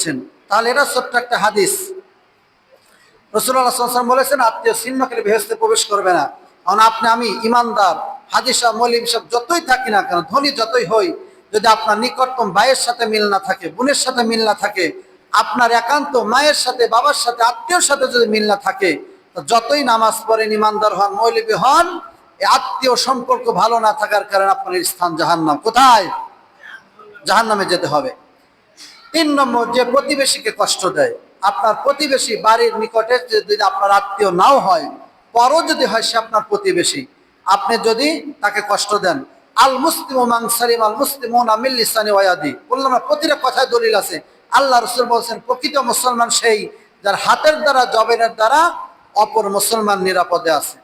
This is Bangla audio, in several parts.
বলেছেন তাহলে এটা ছোট্ট একটা হাদিস। রসুল্লাহাম বলেছেন, আত্মীয় সিন্নকের বেহেস্তে প্রবেশ করবে না। কারণ আপনি, আমি ইমানদার, হাদিসা মলিম সব যতই থাকি না কেন, ধনী যতই হই, যদি আপনার নিকটতম ভাইয়ের সাথে মিল না থাকে, বোনের সাথে মিল না থাকে, আপনার একান্ত মায়ের সাথে, বাবার সাথে, আত্মীয়র সাথে যদি মিল না থাকে যতই নামাজ পড়েন, ইমানদার হন, মৌলবী হন আত্মীয় সম্পর্ক ভালো না থাকার কারণে আপনার স্থান জাহান্নাম। কোথায়? জাহান্নামে যেতে হবে। তিন নম্বর যে প্রতিবেশীকে কষ্ট দেয়, আপনার প্রতিবেশী বাড়ির নিকটে যদি আপনার আত্মীয় নাও হয়, পরও যদি হয় সে আপনার প্রতিবেশী। আপনি যদি তাকে কষ্ট দেন, আল মুসলিম মাং সালিম আল মুসলিম আমিল্লিসানি ওয়াদি বললাম না, প্রতিটা কথায় দলিল আছে। আল্লাহ রসুল বলছেন, প্রকৃত মুসলমান সেই যার হাতের দ্বারা, জবেনের দ্বারা অপর মুসলমান নিরাপদে আছে।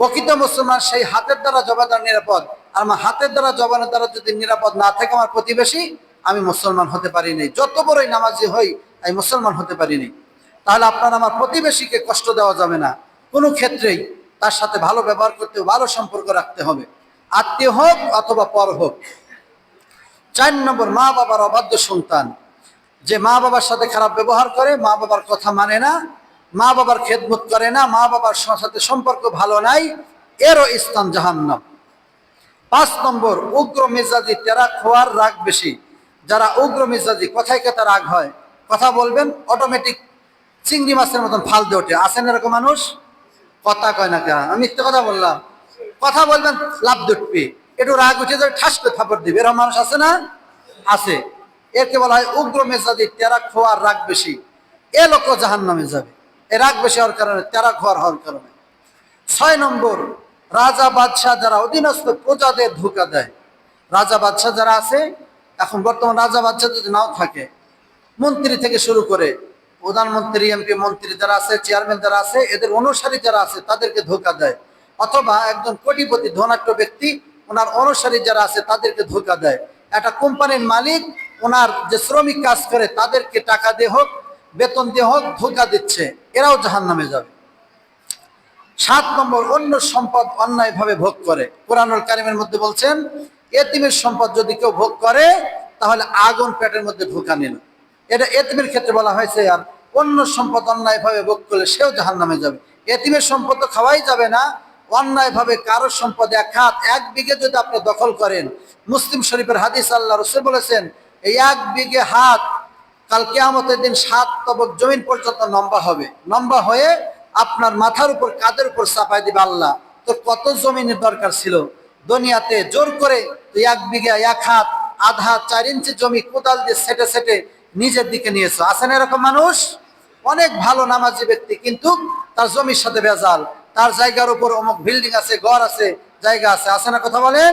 প্রকৃত মুসলমান সেই হাতের দ্বারা জবাদার নিরাপদ। আর আমার হাতের দ্বারা, জবানের দ্বারা যদি নিরাপদ না থাকে আমার প্রতিবেশী আমি মুসলমান হতে পারিনি যত বড়ই নামাজি হই, আমি মুসলমান হতে পারিনি তাহলে আপনার আমার প্রতিবেশীকে কষ্ট দেওয়া যাবে না। কোনো ক্ষেত্রেই তার সাথে ভালো ব্যবহার করতে ভালো সম্পর্ক রাখতে হবে। আত্মীয় হোক অথবা পর হোক। চার নম্বর, মা বাবার অবাধ্য সন্তান। যে মা বাবার সাথে খারাপ ব্যবহার করে, মা বাবার কথা মানে না। মা বাবার খেদমত করে না, মা বাবার সাথে সম্পর্ক ভালো নাই, এরও স্থান জাহান্নাম। পাঁচ নম্বর, উগ্র মেজাজি, তেরা খোয়ার রাগ বেশি। যারা উগ্র মেজাজি, কথায় কথা রাগ হয়, কথা বলবেন অটোমেটিক চিংড়ি মাছের মতন ফাল দিয়ে ওঠে। আসেন এরকম মানুষ? কথা কয় না কেন? আমি মিথ্যে কথা বললাম। কথা বলবেন, লাভ দুটপি। একটু রাগ উঠে যাবে, ঠাস করে থাপড় দিবে। এরকম মানুষ আছে না? আছে। একে বলা হয় উগ্র মেজাজি, তেরা খোয়ার রাগ বেশি। এ লোক জাহান নামে যাবে। এ রাগ বেশি হওয়ার কারণে, তেরা খোয়ার হওয়ার কারণে। ছয় নম্বর, রাজা বাদশাহ যারা অধীনস্থ প্রজাদের ধোকা দেয়। রাজা বাদশাহ যারা আছে এখন বর্তমান রাজা বাদশাহ যদি নাও থাকে, মন্ত্রী থেকে শুরু করে প্রধানমন্ত্রী, এমপি মন্ত্রী যারা আছে, চেয়ারম্যান যারা আছে, এদের অনুসারী যারা আছে, তাদেরকে ধোকা দেয়। অথবা একজন কোটিপতি, ধনাঢ্য ব্যক্তি, ওনার অনুসারী যারা আছে, তাদেরকে ধোকা দেয়। একটা কোম্পানির মালিক, ওনার যে শ্রমিক কাজ করে, তাদেরকে টাকা দিয়ে হোক, বেতন দিয়ে হোক, ধোকা দিচ্ছে। এরাও জাহান নামে যাবে। সাত নম্বর, অন্য সম্পদ অন্যায়ভাবে ভোগ করে। কোরআনুল কারিমের মধ্যে বলছেন এতিমের সম্পদ যদি কেউ ভোগ করে, তাহলে আগুন পেটের মধ্যে ঢুকা নিল এটা এতিমের ক্ষেত্রে বলা হয়েছে, আর অন্য সম্পদ অন্যায়ভাবে ভোগ করলে সেও জাহান নামে যাবে। এতিমের সম্পদ তো খাওয়াই যাবে না। অন্যায়ভাবে কারোর সম্পদ এক হাত এক বিঘে যদি আপনি দখল করেন, মুসলিম শরীফের হাদিস আল্লাহ রসুল বলেছেন, এই এক বিঘে হাত কাল কেয়ামতের দিন সাত তবক জমিন পর্যন্ত লম্বা হবে। লম্বা হয়ে আপনার মাথার উপর কাদের উপর চাপাই দিবে আল্লাহ। তো কত জমিনের দরকার ছিল? দুনিয়াতে জোর করে এক বিঘা, এক হাত, আধা চার ইঞ্চি জমি কোদাল দিয়ে সেটে সেটে নিজের দিকে নিয়েছো। আছেন এরকম মানুষ? অনেক ভালো নামাজি ব্যক্তি, কিন্তু তার জমির সাথে বেজাল তার জায়গার উপর অমুক বিল্ডিং আছে, ঘর আছে, জায়গা আছে। আছে না কথা বলেন?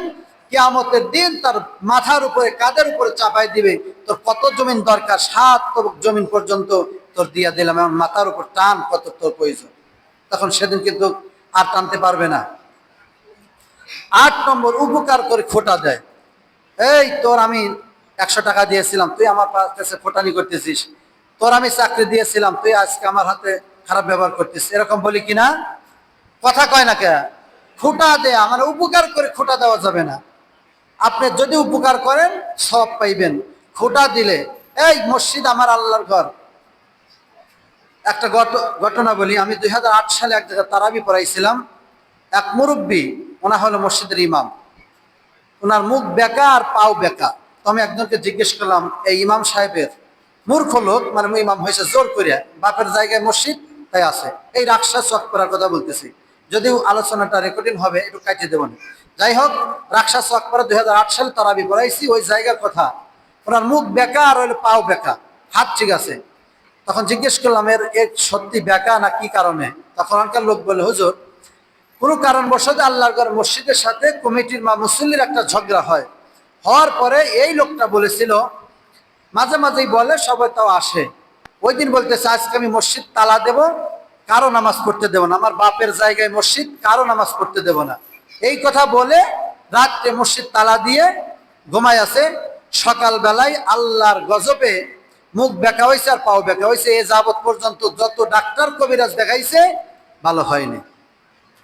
কিয়ামতের দিন তার মাথার উপরে, কাদের উপরে চাপাই দিবে? তোর কত জমিন দরকার? সাত জমিন পর্যন্ত তোর দিয়া দিলাম। এমন মাথার উপর টান কত তোর প্রয়োজন। তখন সেদিন কিন্তু আর টানতে পারবে না। আট নম্বর উপকার করে খোটা দেয়। এই তোর আমি একশো টাকা দিয়েছিলাম, তুই আমার কাছে খোটানি করতেছিস। তোর আমি চাকরি দিয়েছিলাম, তুই আজকে আমার হাতে খারাপ ব্যবহার করতেছিস। এরকম বলি কিনা কথা কয় না কে? খোটা দেয়া মানে উপকার করে খোটা দেওয়া যাবে না। আপনি যদি উপকার করেন, সব পাইবেন। খোটা দিলে, এই মসজিদ আমার আল্লাহর ঘর। একটা ঘট- ঘটনা বলি, আমি দুই হাজার আট সালে এক জায়গায় তারাবি পড়াইছিলাম। এক মুরব্বী ওনা হলো মসজিদের ইমাম। ওনার মুখ বেকা আর পাও বেকা তো আমি একজনকে জিজ্ঞেস করলাম, এই ইমাম সাহেবের মূর্খ লোক মানে ইমাম হয়েছে জোর করিয়া বাপের জায়গায় মসজিদ, তাই আছে। এই রাক্সা চক করার কথা বলতেছি। যদিও আলোচনাটা রেকর্ডিং হবে, একটু কাটিয়ে দেবেন যাই হোক রাক্সা চক করা দুই সালে তারাবি পড়াইছি, ওই জায়গার কথা। ওনার মুখ বেকা আর পাও বেকা হাত ঠিক আছে। তখন জিজ্ঞেস করলাম, এর সত্যি বেকা না কি কারণে? তখন আনকার লোক বলে হুজুর কোনো কারণবশত আল্লাহর মসজিদের সাথে কমিটির মা মুসল্লির একটা ঝগড়া হয়। হওয়ার পরে এই লোকটা বলেছিল, মাঝে মাঝেই বলে, সবাই তাও আসে। ওই দিন বলতেছে, আজকে আমি মসজিদ তালা দেব, কারও নামাজ পড়তে দেব না। আমার বাপের জায়গায় মসজিদ, কারও নামাজ পড়তে দেব না। এই কথা বলে রাত্রে মসজিদ তালা দিয়ে ঘুমায় আছে। সকালবেলায় আল্লাহর গজবে মুখ বেঁকা হয়েছে আর পাও বেঁকা হয়েছে। এ যাবৎ পর্যন্ত যত ডাক্তার, কবিরাজ দেখাইছে, ভালো হয়নি।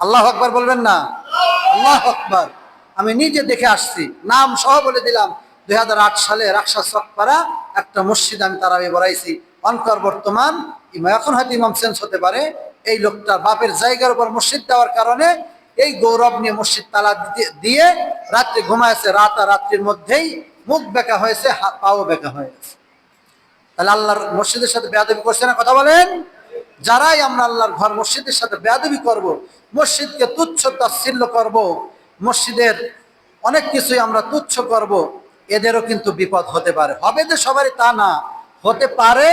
আল্লাহ আকবার বলবেন না? আল্লাহ আকবার। আমি নিজে দেখে আসছি। নাম সহ বলে দিলাম, দুই সালে রাকসা চকপাড়া একটা মসজিদ আমি তারাবি বড়াইছি অনকর বর্তমান এখন হয়তো ইমাম চেঞ্জ হতে পারে। এই লোকটা বাপের জায়গার উপর মসজিদ দেওয়ার কারণে এই গৌরব নিয়ে মসজিদ তালা দিয়ে রাত্রে ঘুমাইছে রাত আর রাত্রির মধ্যেই মুখ বেঁকা হয়েছে পাও বেঁকা হয়েছে তাহলে আল্লাহর মসজিদের সাথে বেয়াদবি করছে না? কথা বলেন। যারাই আমরা আল্লাহর ঘর মসজিদের সাথে বেয়াদবি করব, মসজিদকে তুচ্ছ তাচ্ছিল্য করব, মসজিদের অনেক কিছুই আমরা তুচ্ছ করব, এদেরও কিন্তু বিপদ হতে পারে। হবে যে সবারই তা না, হতে পারে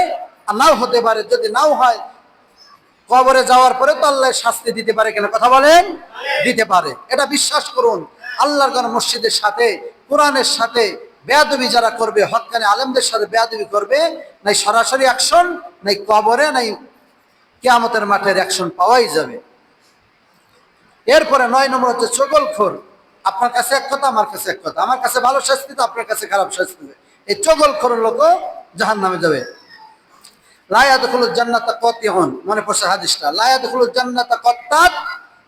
আর নাও হতে পারে। যদি নাও হয়, কবরে যাওয়ার পরে তো আল্লাহ শাস্তি দিতে পারে কিনা? কথা বলেন? দিতে পারে। এটা বিশ্বাস করুন। আল্লাহর ঘর মসজিদের সাথে, কোরআনের সাথে বেয়াদবি যারা করবে হকানি আলেমদের সাথে বেয়াদবি করবে, নাই সরাসরি অ্যাকশন নাই কবরে, নাই কেয়ামতের মাঠের অ্যাকশন পাওয়াই যাবে। এরপরে নয় নম্বর হচ্ছে চগলখোর। আপনার কাছে এক কথা, আমার কাছে এক কথা। আমার কাছে ভালো শাস্তি তো আপনার কাছে খারাপ শাস্তি। এই চগলখোর লোকও জাহান নামে যাবে লায়াদুল জান্নাতা কতিহন মনে পড়ছে হাদিসটা। লায়াদুল জান্নাতা কত্তাত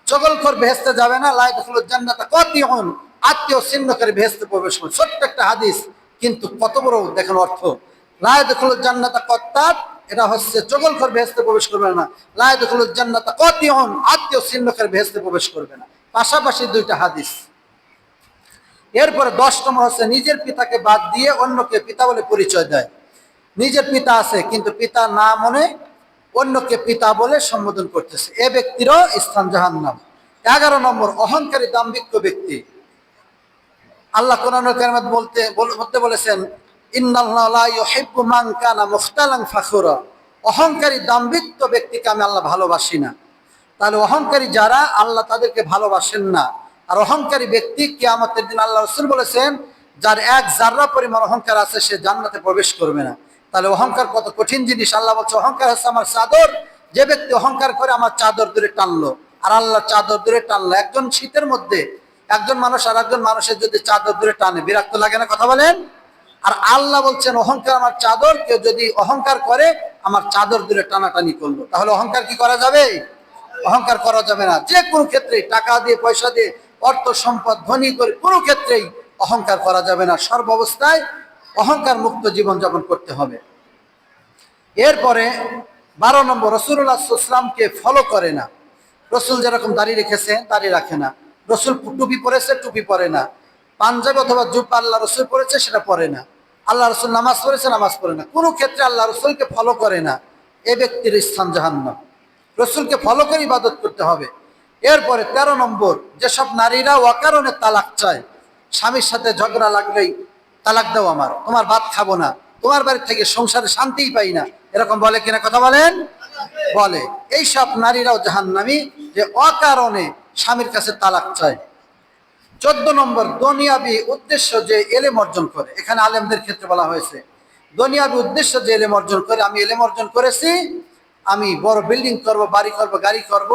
চগলখোর ভেস্তে যাবে না। লায়াদুল জান্নাতা কতিহন আত্মীয় ছিন্ন করে ভেস্তে প্রবেশ করবে। ছোট্ট একটা হাদিস, কিন্তু কত বড় দেখেন অর্থ? লায়াদুল জান্নাতা কত্তাত এটা হচ্ছে চগলখোর ভেস্তে প্রবেশ করবে না। লায়াদুল জান্নাতা কতিহন আত্মীয় ছিন্ন করে ভেস্তে প্রবেশ করবে না। পাশাপাশি দুইটা হাদিস। এরপরে দশ নম্বর হচ্ছে নিজের পিতাকে বাদ দিয়ে অন্যকে পিতা বলে পরিচয় দেয়। নিজের পিতা আছে, কিন্তু পিতা না মনে অন্যকে পিতা বলে সম্বোধন করতেছে। এ ব্যক্তিরও স্থান জাহান্নাম। এগারো নম্বর, অহংকারী দাম্ভিক্য ব্যক্তি। আল্লাহ কোরআন বলতে বলতে বলেছেন অহংকারী দাম্ভিক্য ব্যক্তিকে আমি আল্লাহ ভালোবাসি না। তাহলে অহংকারী যারা, আল্লাহ তাদেরকে ভালোবাসেন না। আর অহংকারী ব্যক্তি কিয়ামতের দিন আল্লাহ রসুল বলেছেন, যার এক জাররা পরিমাণ অহংকার আছে, সে জান্নাতে প্রবেশ করবে না। তাহলে অহংকার কত কঠিন জিনিস। আল্লাহ বলছে, অহংকার হচ্ছে আমার চাদর। যে ব্যক্তি অহংকার করে, আমার চাদর দূরে টানলো। আর আল্লাহ চাদর দূরে টানলো। একজন শীতের মধ্যে একজন মানুষ আর একজন মানুষের যদি চাদর দূরে টানে, বিরক্ত লাগে না কথা বলেন? আর আল্লাহ বলছেন, অহংকার আমার চাদর, কেউ যদি অহংকার করে, আমার চাদর দূরে টানাটানি করল। তাহলে অহংকার কি করা যাবে? অহংকার করা যাবে না। যে কোনো ক্ষেত্রে টাকা দিয়ে, পয়সা দিয়ে, অর্থ, সম্পদ, ধনী করে কোনো ক্ষেত্রেই অহংকার করা যাবে না। সর্বাবস্থায় অহংকার মুক্ত জীবন যাপন করতে হবে। এরপরে বারো নম্বর ইসলামকে ফলো করে না। রসুল যেরকম দাড়ি রেখেছে দাড়ি রাখে না। রসুল টুপি পরেছে, টুপি পরে না। পাঞ্জাবি অথবা জুব্বা আল্লাহ রসুল পড়েছে সেটা পড়ে না। আল্লাহ রসুল নামাজ পড়েছে, নামাজ পড়ে না। কোনো ক্ষেত্রে আল্লাহ রসুলকে ফলো করে না। এ ব্যক্তির স্থান জাহান্নাম। রসুলকে ফলো করে ইবাদত করতে হবে। এরপরে তেরো নম্বর, যেসব নারীরা অকারণে তালাক চায়, স্বামীর সাথে ঝগড়া লাগলেই তালাক দাও আমার। তোমার ভাত খাব না। তোমার বাড়ি থেকে সংসারে শান্তিই পাই না। এরকম বলে কিনা কথা বলেন? বলে। এই সব নারীরাও জাহান্নামী যে অকারণে স্বামীর কাছে তালাক চায়। চোদ্দ নম্বর দুনিয়াবি উদ্দেশ্য যে এলেম অর্জন করে। এখানে আলেমদের ক্ষেত্রে বলা হয়েছে, দুনিয়াবি উদ্দেশ্য যে এলেম অর্জন করে, আমি এলেম অর্জন করেছি, আমি বড় বিল্ডিং করব, বাড়ি করব, গাড়ি করব।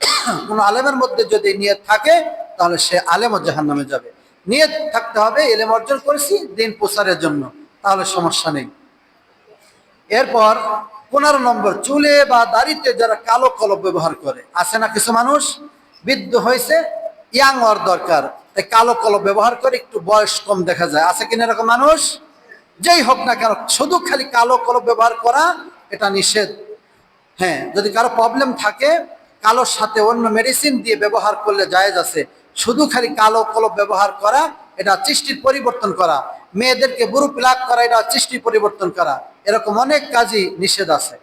কোনো আলেমের মধ্যে যদি নিয়ত থাকে, তাহলে সে আলেমও জাহান নামে যাবে। নিয়ত থাকতে হবে, এলেম অর্জন করেছি, দিন প্রচারের জন্য, তাহলে সমস্যা নেই। এরপর পনেরো নম্বর, চুলে বা দাড়িতে যারা কালো কলব ব্যবহার করে, আছে না কিছু মানুষ? বৃদ্ধ হয়েছে ইয়াং হওয়ার দরকার। তাই কালো কলব ব্যবহার করে একটু বয়স কম দেখা যায়। আছে কিনা এরকম মানুষ? যেই হোক না কেন, শুধু খালি কালো কলব ব্যবহার করা, এটা নিষেধ। হ্যাঁ যদি কারও প্রবলেম থাকে, কালোর সাথে অন্য মেডিসিন দিয়ে ব্যবহার করলে জায়েজ আছে। শুধু খালি কালো কলব ব্যবহার করা, এটা সৃষ্টির পরিবর্তন করা। মেয়েদেরকে বুড়ো প্লাক করা, এটা সৃষ্টির পরিবর্তন করা। এরকম অনেক কাজই নিষেধ আছে।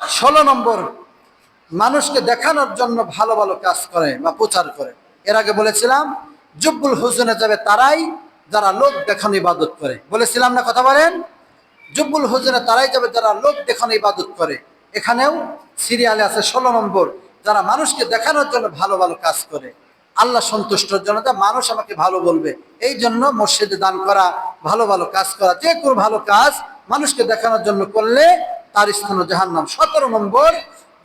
ষোলো নম্বর মানুষকে দেখানোর জন্য ভালো ভালো কাজ করে বা প্রচার করে। এর আগে বলেছিলাম, জুব্বুল হুজনে যাবে তারাই যারা লোক দেখানো ইবাদত করে। বলেছিলাম না কথা বলেন? জুব্বুল হুজনে তারাই যাবে যারা লোক দেখানো ইবাদত করে। এখানেও সিরিয়ালে আছে ষোলো নম্বর, যারা মানুষকে দেখানোর জন্য ভালো ভালো কাজ করে। আল্লাহ সন্তুষ্টর জন্য যা মানুষ আমাকে ভালো বলবে। এই জন্য মসজিদে দান করা, ভালো ভালো কাজ করা, যে কোনো ভালো কাজ মানুষকে দেখানোর জন্য করলে তার স্থান জাহান্নাম। সতেরো নম্বর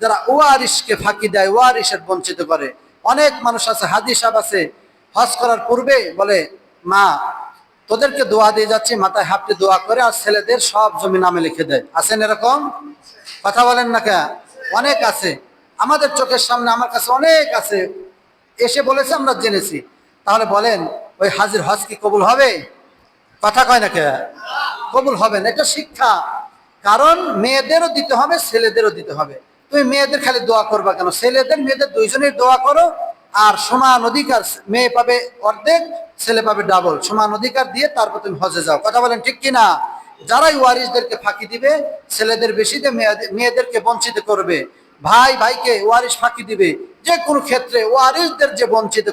যারা ওয়ারিসকে ফাঁকি দেয় ওয়ারিসের বঞ্চিত করে। অনেক মানুষ আছে হাদি সাহেব আছে, হজ করার পূর্বে বলে, মা, তোদেরকে দোয়া দিয়ে যাচ্ছি, মাথায় হাফতে দোয়া করে আর ছেলেদের সব জমি নামে লিখে দেয় আছেন এরকম? কথা বলেন না কে অনেক আছে। আমাদের চোখের সামনে আমার কাছে অনেক আছে। এসে বলেছে, আমরা জেনেছি। তাহলে বলেন, ওই হাজির হজ কি কবুল হবে? কথা কয় না কে? কবুল হবে না। এটা শিক্ষা। কারণ মেয়েদেরও দিতে হবে, ছেলেদেরও দিতে হবে। তুমি মেয়েদের খালি দোয়া করবা কেন? ছেলেদের মেয়েদের দুইজনের দোয়া করো, আর সমান অধিকার মেয়ে পাবে অর্ধেক, ছেলে পাবে ডাবল সমান অধিকার দিয়ে তারপর তুমি হজে যাও। কথা বলেন ঠিক কিনা? যারাই ওয়ারিসদেরকে ফাঁকি দিবে, ছেলেদের বেশি মেয়েদের- মেয়েদেরকে বঞ্চিত করবে। ভাই, ভাইকে ওয়ারিস ফাঁকি দিবে। যে কোনো ক্ষেত্রে ওয়ারিসদের যে বঞ্চিত